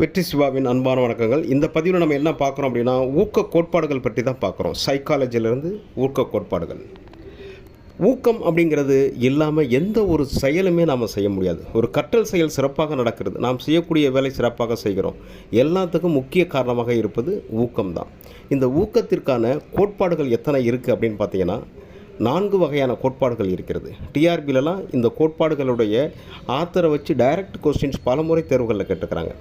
வெற்றி சிவாவின் அன்பான வணக்கங்கள். இந்த பதிவில் நம்ம என்ன பார்க்குறோம் அப்படின்னா ஊக்க கோட்பாடுகள் பற்றி தான் பார்க்குறோம். சைக்காலஜிலேருந்து ஊக்க கோட்பாடுகள் ஊக்கம் அப்படிங்கிறது இல்லாமல் எந்த ஒரு செயலுமே நாம் செய்ய முடியாது. ஒரு கற்றல் செயல் சிறப்பாக நடக்கிறது. நாம் செய்யக்கூடிய வேலை சிறப்பாக செய்கிறோம். எல்லாத்துக்கும் முக்கிய காரணமாக இருப்பது ஊக்கம் தான் இந்த ஊக்கத்திற்கான கோட்பாடுகள் எத்தனை இருக்குது அப்படின்னு பார்த்தீங்கன்னா நான்கு வகையான கோட்பாடுகள் இருக்கிறது. டிஆர்பிலலாம் இந்த கோட்பாடுகளுடைய ஆத்தரை வச்சு டைரக்ட் கொஸ்டின்ஸ் பலமுறை தேர்வுகளில் கேட்டுக்கிறாங்க.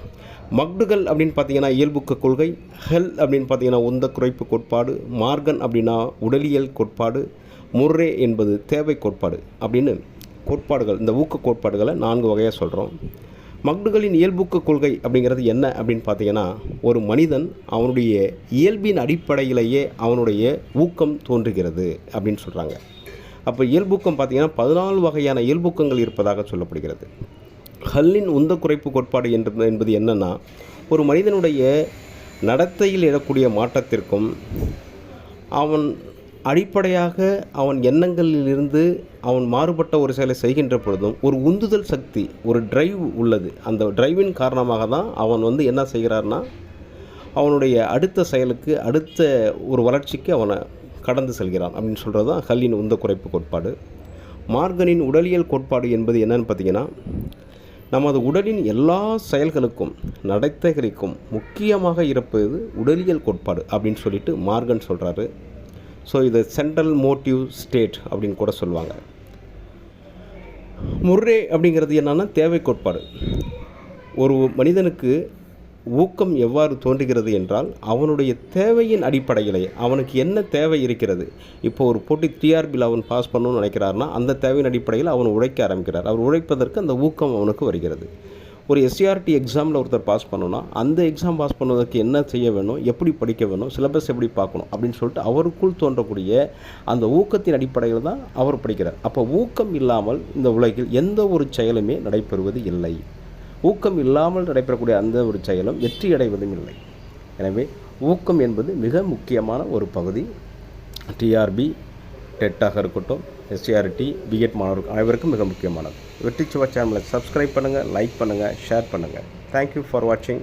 மக்டுகள் அப்படின்னு பார்த்தீங்கன்னா இயல்புக்கு கொள்கை ஹெல் அப்படின்னு பார்த்தீங்கன்னா உந்த குறைப்பு கோட்பாடு மார்கன் அப்படின்னா உடலியல் கோட்பாடு முர்ரே என்பது தேவை கோட்பாடு அப்படின்னு கோட்பாடுகள் இந்த ஊக்க கோட்பாடுகளை நான்கு வகையாக சொல்கிறோம் மக்டுகளின் இயல்புக்க கொள்கை அப்படிங்கிறது என்ன அப்படின்னு பார்த்தீங்கன்னா ஒரு மனிதன் அவனுடைய இயல்பின் அடிப்படையிலேயே அவனுடைய ஊக்கம் தோன்றுகிறது அப்படின்னு சொல்கிறாங்க அப்போ இயல்பூக்கம் பார்த்தீங்கன்னா பதினாலு வகையான இயல்பூக்கங்கள் இருப்பதாக சொல்லப்படுகிறது. ஹல்லின் உந்த குறைப்பு கோட்பாடு என்று என்பது என்னென்னா ஒரு மனிதனுடைய நடத்தையில் எழக்கூடிய மாற்றத்திற்கும் அவன் அடிப்படையாக அவன் எண்ணங்களிலிருந்து அவன் மாறுபட்ட ஒரு செயலை செய்கின்ற பொழுதும் ஒரு உந்துதல் சக்தி ஒரு டிரைவ் உள்ளது. அந்த டிரைவின் காரணமாக தான் அவன் வந்து என்ன செய்கிறார்னா அவனுடைய அடுத்த செயலுக்கு அடுத்த ஒரு வளர்ச்சிக்கு அவனை கடந்து செல்கிறான் அப்படின்னு சொல்கிறது தான் ஹல்லின் உந்த குறைப்பு கோட்பாடு. மார்கனின் உடலியல் கோட்பாடு என்பது என்னன்னு பார்த்தீங்கன்னா நமது உடலின் எல்லா செயல்களுக்கும் நடத்தைகளுக்கும் முக்கியமாக இருப்பது உடலியல் கோட்பாடு அப்படின்னு சொல்லிட்டு மார்கன் சொல்கிறாரு ஸோ இது சென்ட்ரல் மோட்டிவ் ஸ்டேட் அப்படின்னு கூட சொல்லுவாங்க. முர்ரே அப்படிங்கிறது என்னென்னா தேவை கோட்பாடு. ஒரு மனிதனுக்கு ஊக்கம் எவ்வாறு தோன்றுகிறது என்றால் அவனுடைய தேவையின் அடிப்படையிலே அவனுக்கு என்ன தேவை இருக்கிறது? இப்போ ஒரு போட்டி டிஆர்பியில் அவன் பாஸ் பண்ணணும்னு நினைக்கிறாருன்னா அந்த தேவையின் அடிப்படையில் அவன் உழைக்க ஆரம்பிக்கிறார். அவர் உழைப்பதற்கு அந்த ஊக்கம் அவனுக்கு வருகிறது. ஒரு எஸ்சிஆர்டி எக்ஸாமில் ஒருத்தர் பாஸ் பண்ணணும்னா அந்த எக்ஸாம் பாஸ் பண்ணுவதற்கு என்ன செய்ய வேணும் எப்படி படிக்க வேணும் சிலபஸ் எப்படி பார்க்கணும் அப்படின்னு சொல்லிட்டு அவருக்குள் தோன்றக்கூடிய அந்த ஊக்கத்தின் அடிப்படையில் தான் அவர் படிக்கிறார். அப்போ ஊக்கம் இல்லாமல் இந்த உலகில் எந்த ஒரு செயலுமே நடைபெறுவது இல்லை. ஊக்கம் இல்லாமல் நடைபெறக்கூடிய அந்த ஒரு செயலும் வெற்றி அடைவதும் இல்லை. எனவே ஊக்கம் என்பது மிக முக்கியமான ஒரு பகுதி. டிஆர்பி டெட்டாக இருக்கட்டும் எஸ்சிஆர்டி பிஎட் மாணவர்கள் அனைவருக்கும் மிக முக்கியமானது. வெற்றி சுவா சேனலை சப்ஸ்கிரைப் பண்ணுங்கள் லைக் பண்ணுங்கள் ஷேர் பண்ணுங்கள் தேங்க்யூ ஃபார் வாட்சிங்